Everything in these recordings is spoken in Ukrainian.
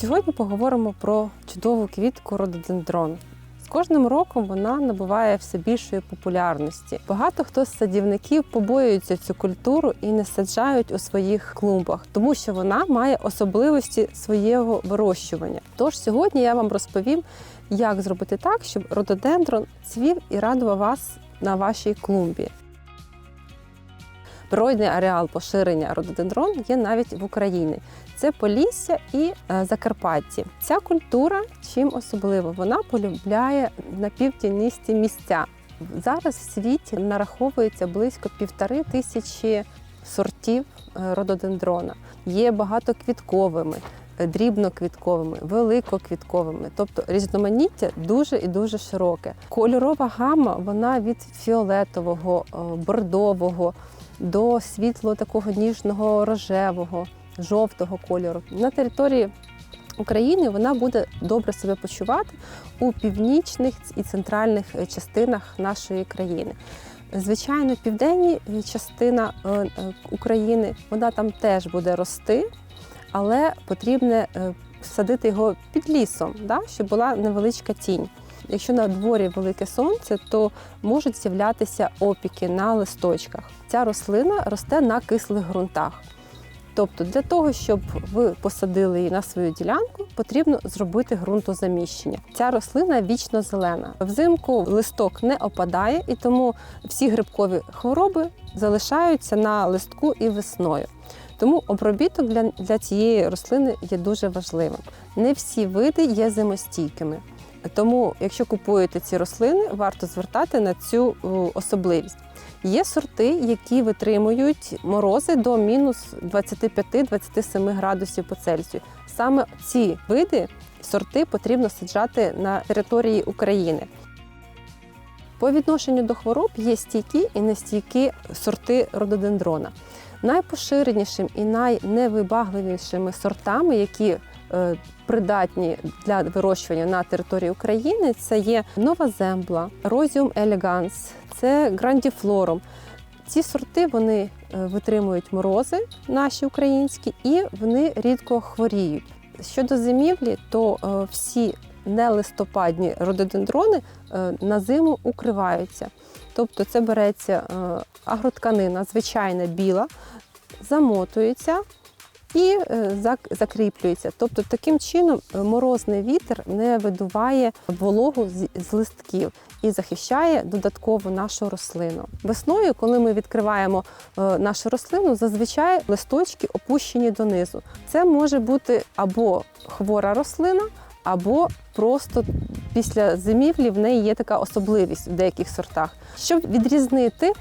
Сьогодні поговоримо про чудову квітку рододендрон. З кожним роком вона набуває все більшої популярності. Багато хто з садівників побоюються цю культуру і не саджають у своїх клумбах, тому що вона має особливості своєго вирощування. Тож сьогодні я вам розповім, як зробити так, щоб рододендрон цвів і радував вас на вашій клумбі. Природний ареал поширення рододендрон є навіть в Україні. Це Полісся і е, Закарпатті. Ця культура чим особлива? Вона полюбляє напівтінисті місця. Зараз в світі нараховується близько півтори тисячі сортів е, рододендрона. Є багатоквітковими, е, дрібноквітковими, великоквітковими, тобто різноманіття дуже і дуже широке. Кольорова гама вона від фіолетового, бордового до світло такого ніжного рожевого, жовтого кольору. На території України вона буде добре себе почувати у північних і центральних частинах нашої країни. Звичайно, південні частина е, е, України вона там теж буде рости, але потрібно е, садити його під лісом, да, щоб була невеличка тінь. Якщо на дворі велике сонце, то можуть з'являтися опіки на листочках. Ця рослина росте на кислих ґрунтах. Тобто, для того, щоб ви посадили її на свою ділянку, потрібно зробити ґрунтозаміщення. Ця рослина вічно зелена. Взимку листок не опадає, і тому всі грибкові хвороби залишаються на листку і весною. Тому обробіток для, для цієї рослини є дуже важливим. Не всі види є зимостійкими. Тому, якщо купуєте ці рослини, варто звертати на цю особливість. Є сорти, які витримують морози до мінус 25-27 градусів по Цельсію. Саме ці види сорти потрібно саджати на території України. По відношенню до хвороб є стійкі і нестійкі сорти рододендрона. Найпоширенішим і найневибагливішими сортами, які е, придатні для вирощування на території України, це є Нова Зембла, Розіум Елеганс, це Грандіфлорум. Ці сорти вони е, витримують морози, наші українські, і вони рідко хворіють. Щодо зимівлі, то е, всі нелистопадні рододендрони е, на зиму укриваються. Тобто це береться е, агротканина, звичайна біла, замотується і е, закріплюється. Тобто таким чином е, морозний вітер не видуває вологу з- листків і захищає додатково нашу рослину. Весною, коли ми відкриваємо е, нашу рослину, зазвичай листочки опущені донизу. Це може бути або хвора рослина, або просто після зимівлі в неї є така особливість в деяких сортах. Щоб відрізнити,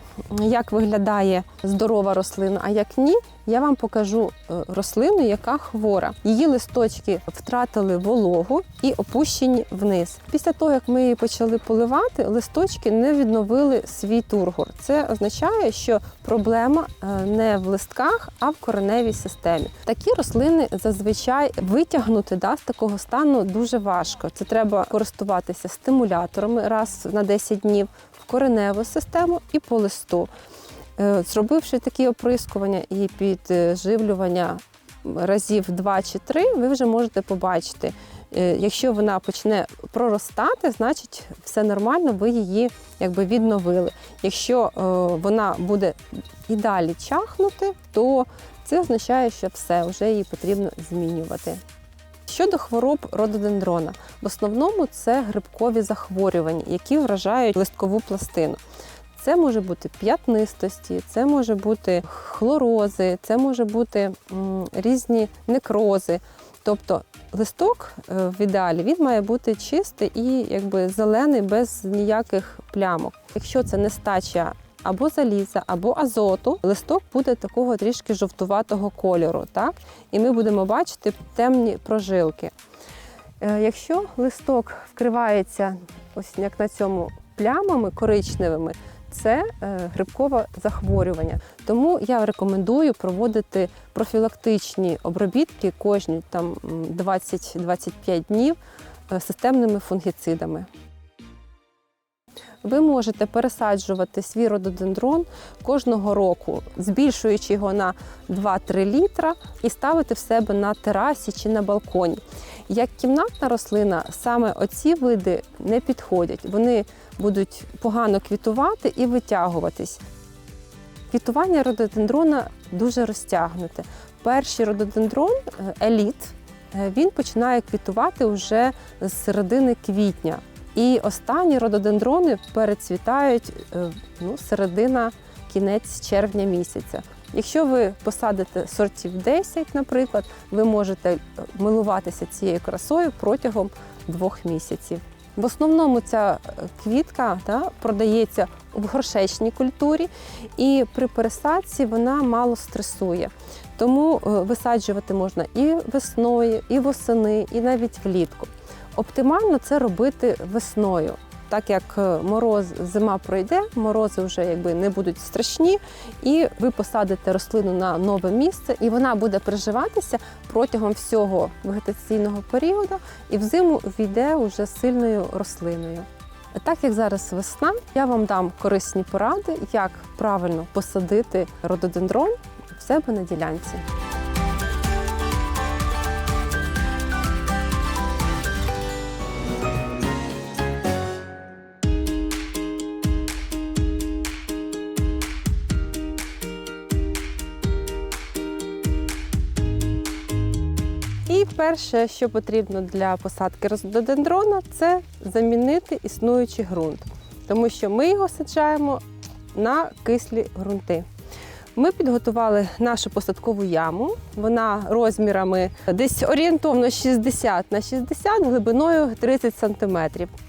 як виглядає здорова рослина, а як ні, я вам покажу е, рослину, яка хвора. Її листочки втратили вологу і опущені вниз. Після того, як ми її почали поливати, листочки не відновили свій тургор. Це означає, що проблема е, не в листках, а в кореневій системі. Такі рослини зазвичай витягнути да, з такого стану дуже важко. Це треба користуватися стимуляторами раз на 10 днів в кореневу систему і по листу. Е, Зробивши такі оприскування і підживлювання разів 2 чи 3, ви вже можете побачити. е, Якщо вона почне проростати, значить все нормально, ви її якби відновили. Якщо е, вона буде і далі чахнути, то це означає, що все, вже її потрібно змінювати. Щодо хвороб рододендрона, в основному це грибкові захворювання, які вражають листкову пластину. Це може бути п'ятнистості, це може бути хлорози, це може бути різні некрози. Тобто листок е, в ідеалі він має бути чистий і якби зелений без ніяких плямок. Якщо це нестача або заліза, або азоту, листок буде такого трішки жовтуватого кольору, так? І ми будемо бачити темні прожилки. Е, Якщо листок вкривається, ось як на цьому плямами коричневими, це е, грибкове захворювання. Тому я рекомендую проводити профілактичні обробітки кожні там 20-25 днів е, системними фунгіцидами. Ви можете пересаджувати свій рододендрон кожного року, збільшуючи його на 2-3 літра і ставити в себе на терасі чи на балконі. Як кімнатна рослина, саме оці види не підходять. Вони будуть погано квітувати і витягуватись. Квітування рододендрона дуже розтягнуте. Перший рододендрон е, еліт е, він починає квітувати вже з середини квітня. І останні рододендрони перецвітають е, ну, середина, кінець червня місяця. Якщо ви посадите сортів 10, наприклад, ви можете е, милуватися цією красою протягом двох місяців. В основному ця е, квітка та, продається в горшечній культурі, і при пересадці вона мало стресує. Тому висаджувати можна і весною, і восени, і навіть влітку. Оптимально це робити весною. Так як е, мороз, зима пройде, морози вже якби не будуть страшні, і ви посадите рослину на нове місце, і вона буде приживатися протягом всього вегетаційного періоду, і взиму війде уже сильною рослиною. Так як зараз весна, я вам дам корисні поради, як правильно посадити рододендрон в себе на ділянці. Перше, що потрібно для посадки рододендрона, це замінити існуючий ґрунт, тому що ми його саджаємо на кислі ґрунти. Ми підготували нашу посадкову яму. Вона розмірами десь орієнтовно 60 на 60, глибиною 30 см.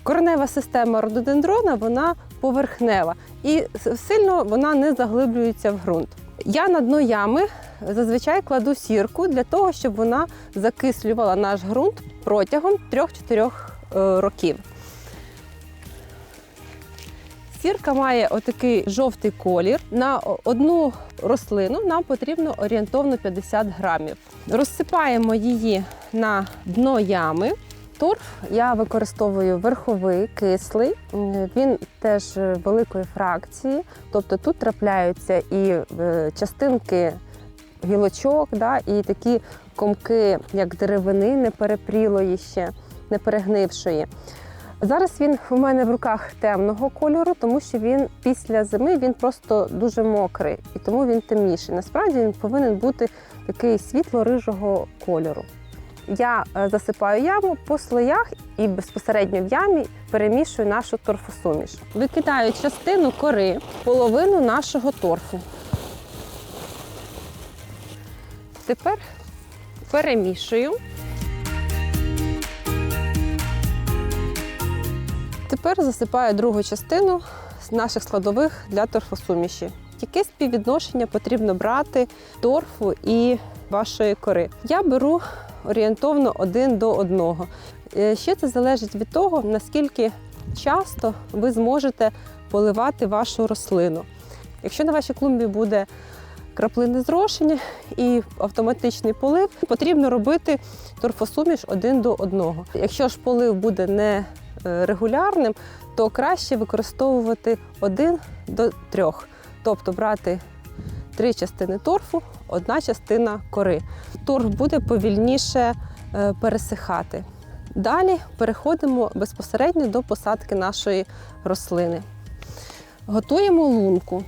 Коренева система рододендрона вона поверхнева і сильно вона не заглиблюється в ґрунт. Я на дно ями зазвичай кладу сірку для того, щоб вона закислювала наш ґрунт протягом 3-4 е, років. Сірка має отакий жовтий колір. На одну рослину нам потрібно орієнтовно 50 грамів. Розсипаємо її на дно ями. Торф я використовую верховий кислий, він теж великої фракції, тобто тут трапляються і е, частинки гілочок, да, і такі комки, як деревини, не перепрілої ще, не перегнившої. Зараз він у мене в руках темного кольору, тому що він після зими він просто дуже мокрий і тому він темніший. Насправді він повинен бути такий світло-рижого кольору. Я е, засипаю яму по слоях і безпосередньо в ямі перемішую нашу торфосуміш. Викидаю частину кори, половину нашого торфу. Тепер перемішую. Тепер засипаю другу частину наших складових для торфосуміші. Яке співвідношення потрібно брати торфу і вашої кори? Я беру орієнтовно один до одного. Е, Ще це залежить від того, наскільки часто ви зможете поливати вашу рослину. Якщо на вашій клумбі буде краплини зрошення і автоматичний полив, потрібно робити торфосуміш один до одного. Якщо ж полив буде не е, регулярним, то краще використовувати один до трьох, тобто брати три частини торфу, одна частина кори. Торф буде повільніше е, пересихати. Далі переходимо безпосередньо до посадки нашої рослини. Готуємо лунку.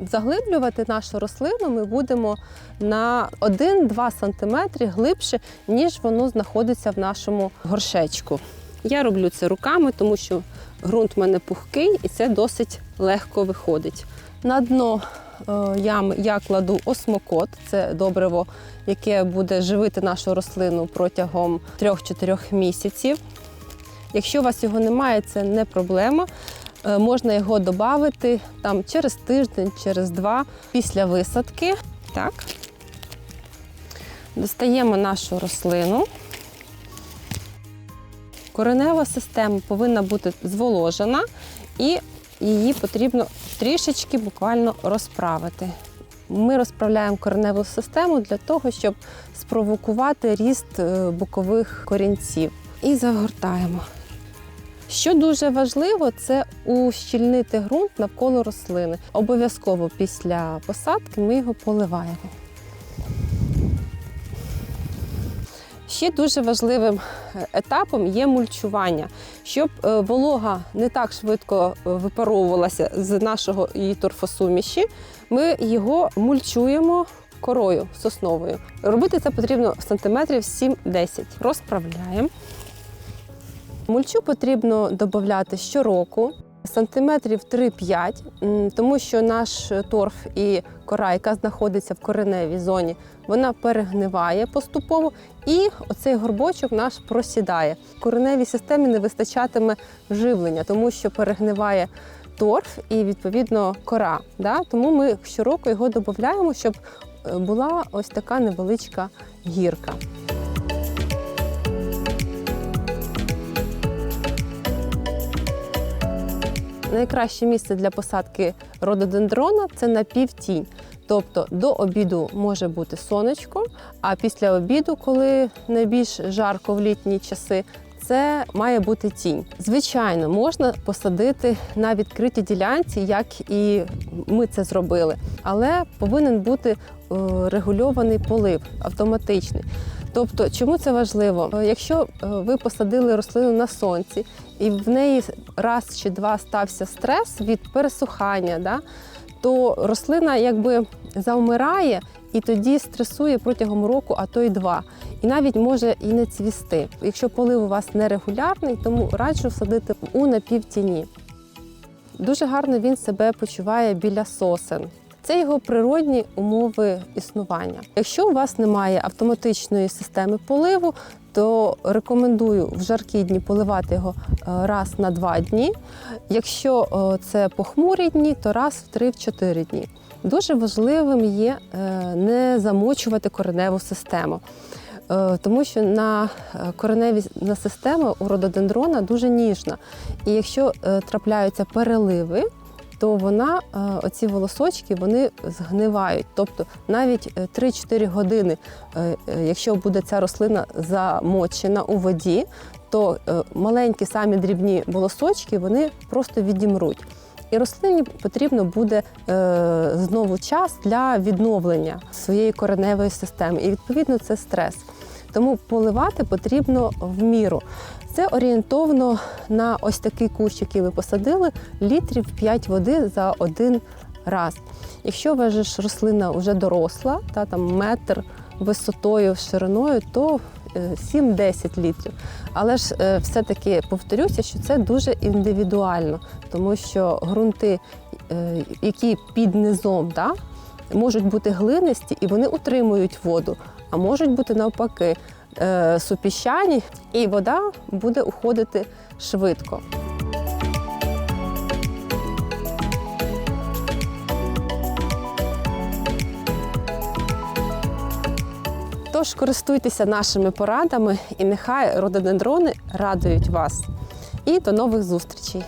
Заглиблювати нашу рослину ми будемо на 1-2 см глибше, ніж воно знаходиться в нашому горшечку. Я роблю це руками, тому що ґрунт в мене пухкий і це досить легко виходить. На дно е, ями я кладу осмокот, це добриво, яке буде живити нашу рослину протягом 3-4 місяців. Якщо у вас його немає, це не проблема. Е, Можна його додати там через тиждень, через два після висадки. Так. Достаємо нашу рослину. Коренева система повинна бути зволожена і її потрібно трішечки буквально розправити. Ми розправляємо кореневу систему для того, щоб спровокувати ріст е, бокових корінців. І загортаємо. Що дуже важливо, це ущільнити ґрунт навколо рослини. Обов'язково після посадки ми його поливаємо. Ще дуже важливим е, етапом є мульчування, щоб е, волога не так швидко е, випаровувалася з нашого її торфосуміші. Ми його мульчуємо корою сосновою. Робити це потрібно сантиметрів 7-10. Розправляємо. Мульчу потрібно додати щороку. Сантиметрів 3-5, тому що наш торф і кора, яка знаходиться в кореневій зоні, вона перегниває поступово, і оцей горбочок наш просідає. В кореневій системі не вистачатиме живлення, тому що перегниває торф і відповідно кора. Да? Тому ми щороку його додаємо, щоб е, була ось така невеличка гірка. Найкраще місце для посадки рододендрона це на півтінь. Тобто до обіду може бути сонечко, а після обіду, коли найбільш жарко в літні часи, це має бути тінь. Звичайно, можна посадити на відкритій ділянці, як і ми це зробили, але повинен бути е, регульований полив автоматичний. Тобто, чому це важливо? Е, Якщо е, ви посадили рослину на сонці, і в неї раз чи два стався стрес від пересухання, да, то рослина якби завмирає і тоді стресує протягом року, а то й два. І навіть може і не цвісти. Якщо полив у вас нерегулярний, тому раджу садити у напівтіні. Дуже гарно він себе почуває біля сосен. Це його природні умови існування. Якщо у вас немає автоматичної системи поливу, то рекомендую в жаркі дні поливати його е, раз на два дні. Якщо е, це похмурі дні, то раз в 3-4 дні. Дуже важливим є е, не замочувати кореневу систему. Тому що на кореневі на система у рододендрона дуже ніжна. І якщо трапляються переливи, то вона, е, оці волосочки, вони згнивають. Тобто навіть е, 3-4 години, е, е, якщо буде ця рослина замочена у воді, то е, маленькі самі дрібні волосочки вони просто відімруть. І рослині потрібно буде е, знову час для відновлення своєї кореневої системи. І відповідно це стрес. Тому поливати потрібно в міру. Це орієнтовно на ось такий кущ, який ви посадили, літрів 5 води за один раз. Якщо ж рослина вже доросла, та там метр висотою, шириною, то е, 7-10 літрів. Але ж е, все-таки повторюся, що це дуже індивідуально, тому що ґрунти, е, які під низом, да, можуть бути глинисті і вони утримують воду, а можуть бути навпаки е, супіщані, і вода буде уходити швидко. Тож користуйтеся нашими порадами, і нехай рододендрони радують вас. І до нових зустрічей!